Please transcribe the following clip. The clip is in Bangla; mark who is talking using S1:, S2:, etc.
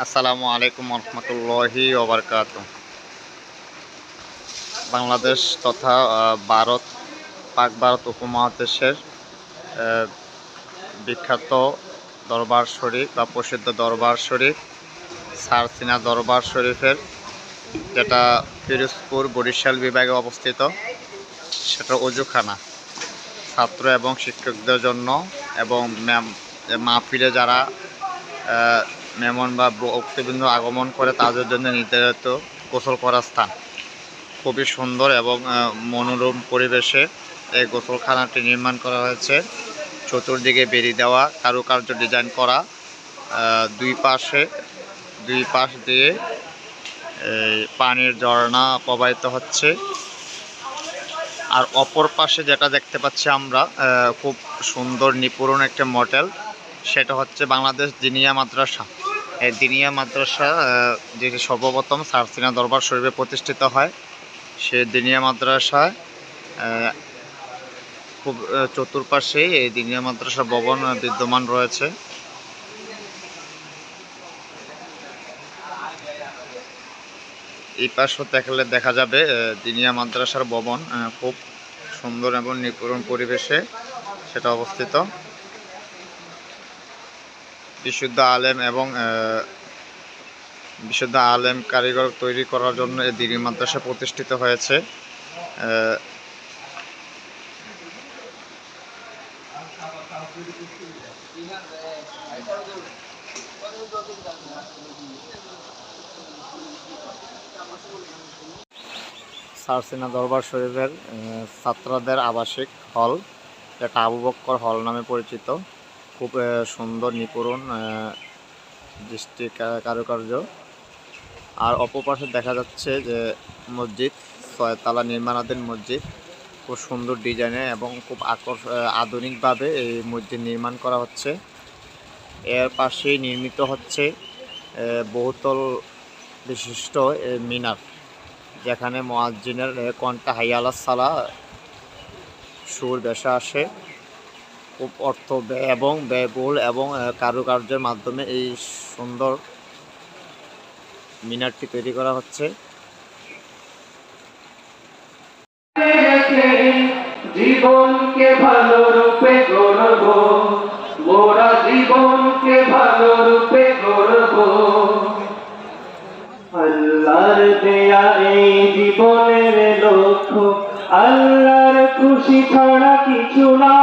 S1: আসসালামু আলাইকুম রহমতুল্লাহি ওবরকাত বাংলাদেশ তথা ভারত, পাক ভারত উপমহাদেশের বিখ্যাত দরবার শরীফ বা প্রসিদ্ধ দরবার শরীফ সারসিনা দরবার শরীফের, যেটা পিরোজপুর বরিশাল বিভাগে অবস্থিত, সেটা অজুখানা। ছাত্র এবং শিক্ষকদের জন্য এবং ম্যাম- মাহফিলে যারা মেমন বা ভক্তবৃন্দ আগমন করে তাদের জন্য নির্ধারিত গোসল করার স্থান। খুবই সুন্দর এবং মনোরম পরিবেশে এই গোসলখানাটি নির্মাণ করা হয়েছে। চতুর্দিকে বেরিয়ে দেওয়া, কারুকার্য ডিজাইন করা দুই পাশে, দুই পাশ দিয়ে পানির ঝর্ণা প্রবাহিত হচ্ছে। আর অপর পাশে যেটা দেখতে পাচ্ছি আমরা খুব সুন্দর নিপুণ একটা মডেল, সেটা হচ্ছে বাংলাদেশ দিনিয়া মাদ্রাসা। দিনিয়া মাদ্রাসা যেটি সর্বপ্রথম সারসিনা দরবার শরীফে প্রতিষ্ঠিত হয় সে দিনিয়া মাদ্রাসায় আহ, খুব আহ, চতুর্পাশেই এই দিনিয়া মাদ্রাসা ভবন বিদ্যমান রয়েছে। এই পাশও দেখলে দেখা যাবে দিনিয়া মাদ্রাসার ভবন খুব সুন্দর এবং নিপুণ পরিবেশে সেটা অবস্থিত। বিশুদ্ধ আলেম এবং বিশুদ্ধ আলেম কারিগর তৈরি করার জন্য এই দিনী মাদ্রাসা প্রতিষ্ঠিত হয়েছে। সারসিনা দরবার শরীফের ছাত্রদের আবাসিক হল যেটা আবু বক্কর হল নামে পরিচিত। খুব সুন্দর নিপুণ দৃষ্টি কারুকার্য। আর অপর পাশে দেখা যাচ্ছে যে মসজিদ ছয়তলা নির্মাণাধীন মসজিদ। খুব সুন্দর ডিজাইনে এবং খুব আকর্ষ আধুনিকভাবে এই মসজিদ নির্মাণ করা হচ্ছে। এর পাশেই নির্মিত হচ্ছে বহুতল বিশিষ্ট মিনার যেখানে মোয়াজ্জিনের আহ, কণ্ঠা হাইয়ালা সালা সুর বেশা আসে। অর্থ এবং ব্যয়বহুল এবং কারুকার্যের মাধ্যমে এই সুন্দর মিনারটি তৈরি করা হচ্ছে।
S2: জীবনকে ভালো রূপে গড়ব, মোরা জীবনকে ভালো রূপে গড়ব। আল্লাহর দেয়া এই জীবনের লক্ষ্য, আল্লাহর খুশি ছাড়া কিছু না।